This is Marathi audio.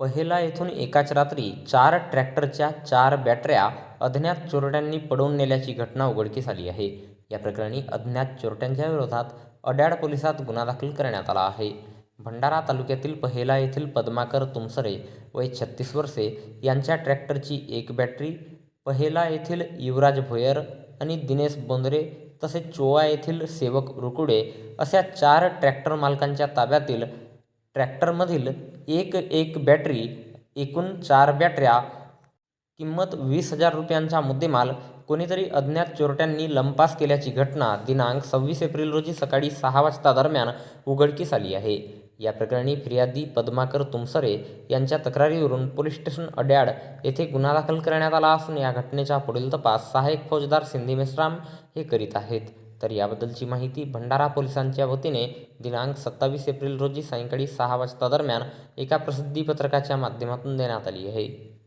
पहिला येथून एकाच रात्री चार ट्रॅक्टरच्या चार बॅटऱ्या अज्ञात चोरट्यांनी पडवून नेल्याची घटना उघडकीस आली आहे. या प्रकरणी अज्ञात चोरट्यांच्या विरोधात अड्याळ पोलिसात गुन्हा दाखल करण्यात आला आहे. भंडारा तालुक्यातील पहिला येथील पद्माकर तुमसरे वय छत्तीस वर्षे यांच्या ट्रॅक्टरची एक बॅटरी पहिला येथील युवराज भोयर आणि दिनेश बोंद्रे तसेच चोवा येथील सेवक रुकुडे अशा चार ट्रॅक्टर मालकांच्या ताब्यातील ट्रॅक्टरमधील एक एक बॅटरी एकूण चार बॅटऱ्या किंमत वीस हजार रुपयांचा मुद्देमाल कोणीतरी अज्ञात चोरट्यांनी लंपास केल्याची घटना दिनांक सव्वीस एप्रिल रोजी सकाळी सहा वाजता दरम्यान उघडकीस आली आहे. या प्रकरणी फिर्यादी पद्माकर तुमसरे यांच्या तक्रारीवरून पोलीस स्टेशन अड्याड येथे गुन्हा दाखल करण्यात आला असून या घटनेचा पुढील तपास सहाय्यक फौजदार सिंधी मेश्राम हे करीत आहेत. तर याबद्दलची माहिती भंडारा पोलिसांच्या वतीने दिनांक सत्तावीस एप्रिल रोजी सायंकाळी सहा वाजता दरम्यान एका प्रसिद्धीपत्रकाच्या माध्यमातून देण्यात आली आहे.